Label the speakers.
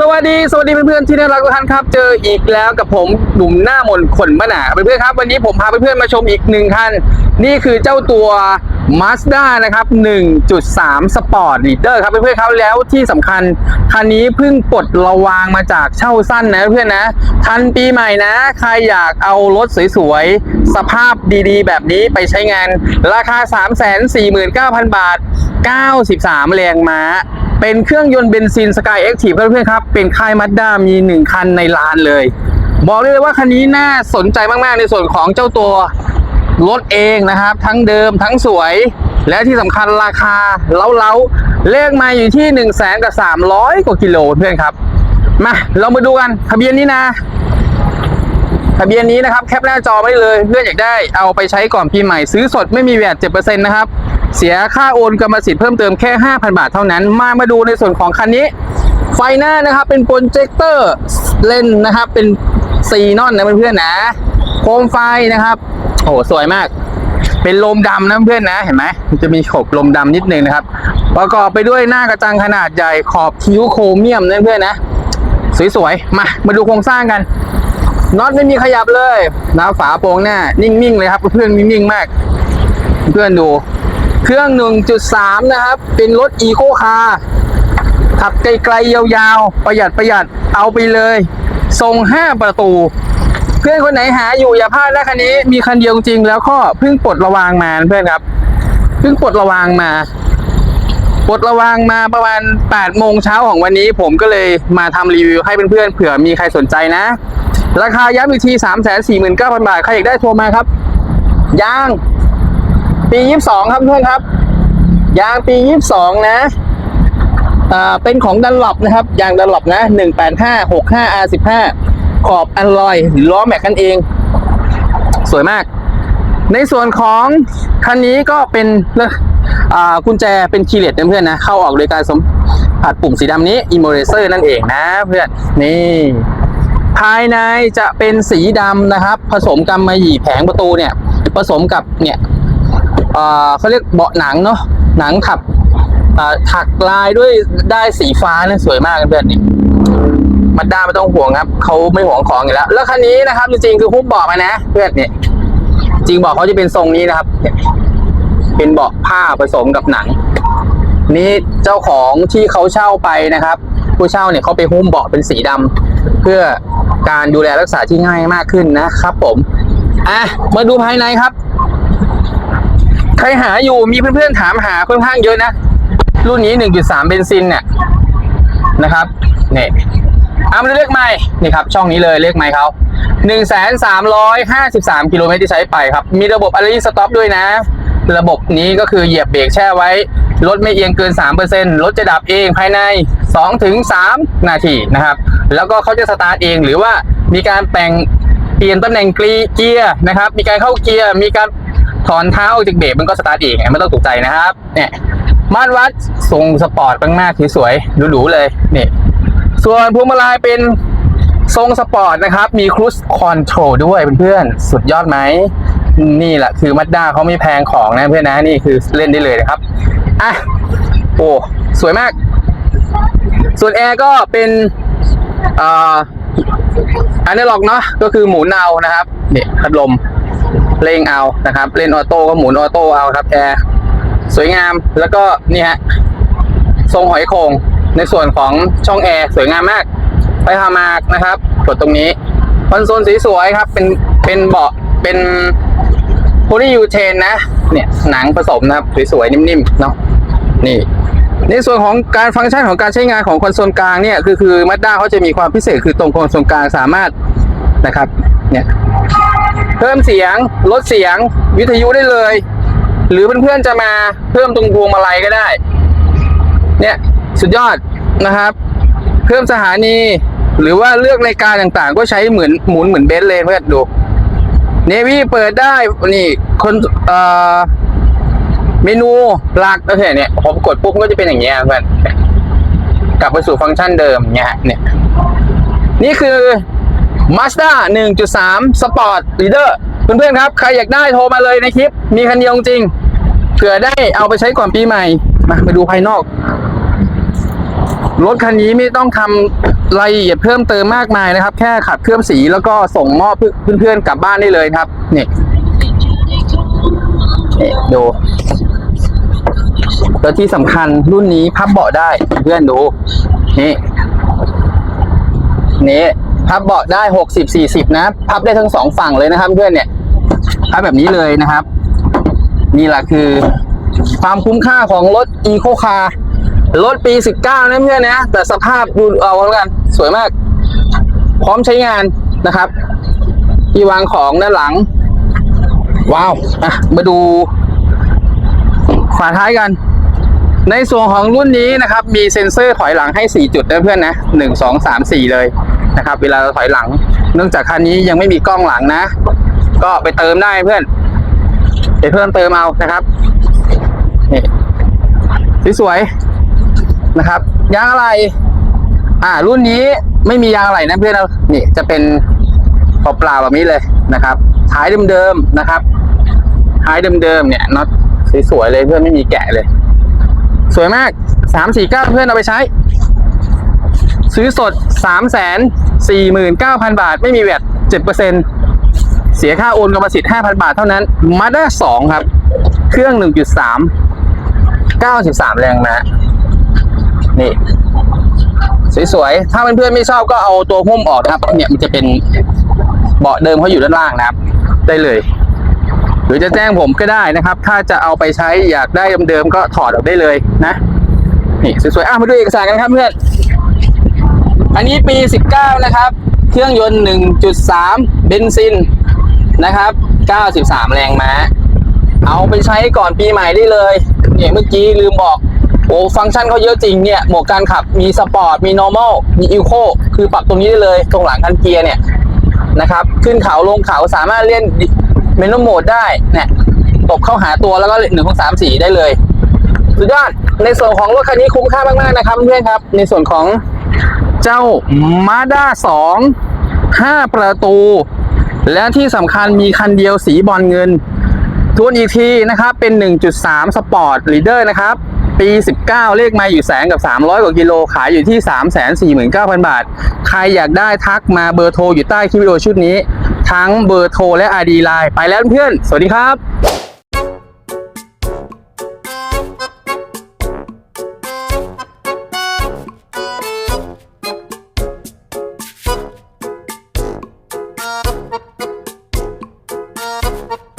Speaker 1: สวัสดีสวัสดีเพื่อนๆที่น่ารักทุกท่านครับ เจออีกแล้วกับผมหนุ่มหน้ามนขนบ้าหนาเพื่อนๆครับ วันนี้ผมพาเพื่อนๆมาชมอีกหนึ่งคัน นี่คือเจ้าตัว Mazda นะครับ 1.3 Sport Leader ครับเพื่อนๆครับแล้วที่สำคัญ คันนี้เพิ่งปลดระวางมาจากเช่าสั้นนะเพื่อนๆนะทันปีใหม่นะ ใครอยากเอารถสวยๆ สภาพดีๆ แบบนี้ไปใช้งาน ราคา 349,000 บาท 93 แรงม้า เป็นเครื่องยนต์เบนซินสกายเอ็กทีฟเพื่อนๆครับ เป็นค่ายมัดด้ามี 1 คันในลานเลย บอกเลยว่าคันนี้น่าสนใจมากๆในส่วนของเจ้าตัวรถเองนะครับ ทั้งเดิมทั้งสวย และที่สำคัญราคาเล้าๆเลขมาอยู่ที่1 0 0 0 0แสนกับ300กว่ากิโลเพื่อนครับ มาเรามาดูกันทะเบียนนี้นะ ทะเบียนนี้นะครับแคปหน้าจอไว้เลย เพื่อนอยากได้เอาไปใช้ก่อนปีใหม่ซื้อสดไม่มีแวด7%นะครับ เสียค่าโอนกรรมสิทธิ์เพิ่มเติมแค่ 5,000 บาทเท่านั้น มามาดูในส่วนของคันนี้ ไฟหน้านะครับเป็นโปรเจคเตอร์เลนนะครับ เป็นซีนอนนะเพื่อนๆนะ โคมไฟนะครับ โอ้สวยมาก เป็นลมดำนะเพื่อนนะเห็นไหมมันจะมีขบลมดำนิดนึงนะครับ ประกอบไปด้วยหน้ากระจังขนาดใหญ่ขอบคิ้วโครเมียมนะเพื่อนนะ สวยๆ มามาดูโครงสร้างกันน็อตไม่มีขยับเลยนะฝาโปรงหน้า นิ่งๆเลยครับเพื่อนนิ่งๆมาก เพื่อนดู เครื่อง 1.3 นะครับ เป็นรถอีโคคาร์ขับไกลๆยาวๆ ประหยัดประหยัดเอาไปเลย ทรง 5 ประตู เพื่อนคนไหนหาอยู่อย่าพลาดนะคันนี้มีคันเดียวจริงแล้วก็เพิ่งปลดระวางมาเพื่อนครับ เพิ่งปลดระวางมาปลดระวางมาประมาณ8โมงเช้าของวันนี้ ผมก็เลยมาทำรีวิวให้เพื่อนๆเผื่อมีใครสนใจนะ ราคาย้ำอีกที3 4 9 0 0 0 บาท ใครอยากได้โทรมาครับ ยาง ปี 22 ครับเพื่อนครับ ยางปี 22 นะอ่าเป็นของดันหลบนะครับยางดันหลบนะ 185 65 R15 ขอบอันลอยล้อแม็กกันเอง สวยมาก ในส่วนของคันนี้ก็เป็นอ่ากุญแจเป็นคีย์เลสเพื่อนนะ เข้าออกโดยการสมผัดปุ่มสีดำนี้ i m m o r a z e r นั่นเองนะเพื่อน นี่ ภายในจะเป็นสีดำนะครับ ผสมกำมะหยี่แผงประตูเนี่ย ผสมกับเนี่ย เอ่อเขาเรียกเบาะหนังเนาะหนังขับอ่าถักลายด้วยได้สีฟ้าเนี่ยสวยมากเพื่อนนี่มาด้าไม่ต้องห่วงครับเขาไม่ห่วงของอยู่แล้ว แล้วคันนี้นะครับ จริงๆคือหุ้มเบาะมานะ เพื่อนเนี่ยจริงเบาะเขาจะเป็นทรงนี้นะครับ เป็นเบาะผ้าผสมกับหนัง นี่เจ้าของที่เขาเช่าไปนะครับ ผู้เช่าเนี่ยเขาไปหุ้มเบาะเป็นสีดำเพื่อการดูแลรักษาที่ง่ายมากขึ้นนะครับ ผมอะมาดูภายในครับ รหาอยู่มีเพื่อนๆถามหาค่อนข้างเยอะนะ รุ่นนี้ 1.3 เบนซินเนี่ยนะครับเนี่ยเอามาดูเลขไม้นี่ครับ ช่องนี้เลยเลขไม้เขา1,353 กิโลเมตรที่ใช้ไปครับ มีระบบ a อ r ร y Stop ด้วยนะ ระบบนี้ก็คือเหยียบเบรกแช่ไว้ รถไม่เอียงเกิน 3%รถจะดับเองภายใน 2-3 นาทีนะครับ แล้วก็เขาจะสตาร์ทเองหรือว่ามีการแปลงเปลี่ยนตำแหน่งเกียร์นะครับ มีการเข้าเกียร์ มีการ ถอนเท้าออกจากเบรกมันก็สตาร์ทเองไม่ต้องตกใจนะครับ เนี่ยมาตรวัดทรงสปอร์ตมากๆสวยๆหรูๆเลยนี่ส่วนพวงมาลัยเป็นทรงสปอร์ตนะครับ มีครู i คอนโทรลด้วยเพื่อนๆ สุดยอดไหม นี่แหละคือมัดด้าเขาไม่แพงของนะเพื่อนนะ นี่คือเล่นได้เลยนะครับ อะ โอ้ สวยมาก ส่วนแอร์ก็เป็นอ่าอันนี้หลอกเนาะก็คือหมุนเอานะครับเนี่ยพัดลม เร่งเอานะครับ เล่นออโต้ก็หมุนออโต้เอาครับแอร์สวยงามแล้วก็นี่ฮะทรงหอยโครงในส่วนของช่องแอร์สวยงามมาก ไปพามากนะครับกดตรงนี้คอนโซลสีสวยครับ เป็นเป็นเบาะเป็นโพลียูเทนนะ เนี่ยหนังผสมนะครับสวยๆนิ่มๆเนาะนี่ ในส่วนของการฟังก์ชันของการใช้งานของคอนโซลกลางเนี่ยคือคือมาด้าเขาจะมีความพิเศษคือตรงคอนโซลกลางสามารถนะครับ เนี่ย พิ่มเสียง ลดเสียง วิทยุได้เลย หรือเพื่อนๆจะมาเพิ่มตรงพวงมาลัยก็ได้ เนี่ยสุดยอดนะครับ เพิ่มสถานี หรือว่าเลือกรายการต่างๆ ก็ใช้เหมือนหมุนเหมือนเบนซ์เลยเพื่อนดูเนวี่เปิดได้นี่คนเอ่อเมนูหลักก็คือเนี่ยผมกดปุ๊บก็จะเป็นอย่างเงี้ยเพื่อนกลับไปสู่ฟังก์ชันเดิมเนี่ยเนี่ยนี่คือ Mazda 1.3 Sport Leader เพื่อนๆครับ ใครอยากได้โทรมาเลยในคลิป มีคันเดียวจริง เผื่อได้เอาไปใช้ก่อนปีใหม่ มาไปดูภายนอก รถคันนี้ไม่ต้องทรายละเอียดเพิ่มเติมมากมายนะครับ แค่ขัดเคลือบสีแล้วก็ส่งมอบเพื่อนๆกลับบ้านได้เลยครับ นี่นี่ดูแล้วที่สำคัญรุ่นนี้พับเบาะได้เพื่อนดู นี่ นี่ พับเบาะได้หกสิบสี่สิบนะพับได้ทั้งสองฝั่งเลยนะครับ เพื่อนเนี่ยพับแบบนี้เลยนะครับ นี่แหละคือ ความคุ้มค่าของรถอีโคคาร์รถปี 19 นะเพื่อนนะ แต่สภาพดูเอาแล้วกัน สวยมาก พร้อมใช้งานนะครับ ที่วางของด้านหลัง ว้าวอะมาดู ฝาท้ายกัน ในส่วนของรุ่นนี้นะครับ มีเซ็นเซอร์ถอยหลังให้ 4 จุดนะเพื่อนนะ 1 2 3 4 เลย นะครับ เวลาเราถอยหลัง เนื่องจากคันนี้ยังไม่มีกล้องหลังนะ ก็ไปเติมได้เพื่อน ไปเพิ่มเติมเอานะครับนี่สวยๆนะครับ ยางอะไร อ่า รุ่นนี้ไม่มียางอะไรนะเพื่อนเรานี่จะเป็นเปล่าๆแบบนี้เลยนะครับท้ายเดิมๆนะครับท้ายเดิมๆเนี่ยน็อตสวยๆเลยเพื่อนไม่มีแกะเลย สวยมากสามสี่เก้าเพื่อนเอาไปใช้ ซื้อสดสามแสน สี่หมื่นเก้าพันบาท ไม่มีแวดเจ็ดเปอร์เซ็นเสียค่าโอนกรรมสิทธิ์ห้าพันบาทเท่านั้นมาด้าสองครับ เครื่องหนึ่งจุดสามเก้าสิบสามแรงม้านี่สวยๆ ถ้าเพื่อนๆไม่ชอบก็เอาตัวหุ้มออกนะครับ เนี่ยมันจะเป็นเบาะเดิมเขาอยู่ด้านล่างนะครับ ได้เลย หรือจะแจ้งผมก็ได้นะครับ ถ้าจะเอาไปใช้อยากได้เดิมๆก็ถอดออกได้เลยนะ นี่สวยๆ อะมาดูเอกสารกันครับเพื่อน อันนี้ปี 19 นะครับ เครื่องยนต์ 1.3 เบนซินนะครับ 93 แรงม้า เอาไปใช้ก่อนปีใหม่ได้เลยเนี่ยเมื่อกี้ลืมบอกโอ้ฟังก์ชันเขาเยอะจริงเนี่ยหมวกการขับมีสปอร์ตมี normal มีอีโคคือปรับตรงนี้ได้เลยตรงหลังคันเกียร์เนี่ยนะครับ ขึ้นเขาลงเขาสามารถเล่นเมนูโหมดได้เนี่ยตบเข้าหาตัวแล้วก็หนึ่งของสามสีได้เลยสุดยอดในส่วนของรถคันนี้คุ้มค่ามากๆนะครับเพื่อนครับ ในส่วนของ เจ้า Mazda 2 5ประตู และที่สำคัญมีคันเดียวสีบอลเงินทวนอีกทีนะครับ เป็น 1.3 สปอร์ตลีเดอร์นะครับ ปี 19 เลขมาอยู่แสนกับ 300 กว่ากิโล ขายอยู่ที่ 349,000 บาท ใครอยากได้ทักมาเบอร์โทรอยู่ใต้คลิปวิดีโอชุดนี้ ทั้งเบอร์โทรและ ID Line ไปแล้วเพื่อน สวัสดีครับ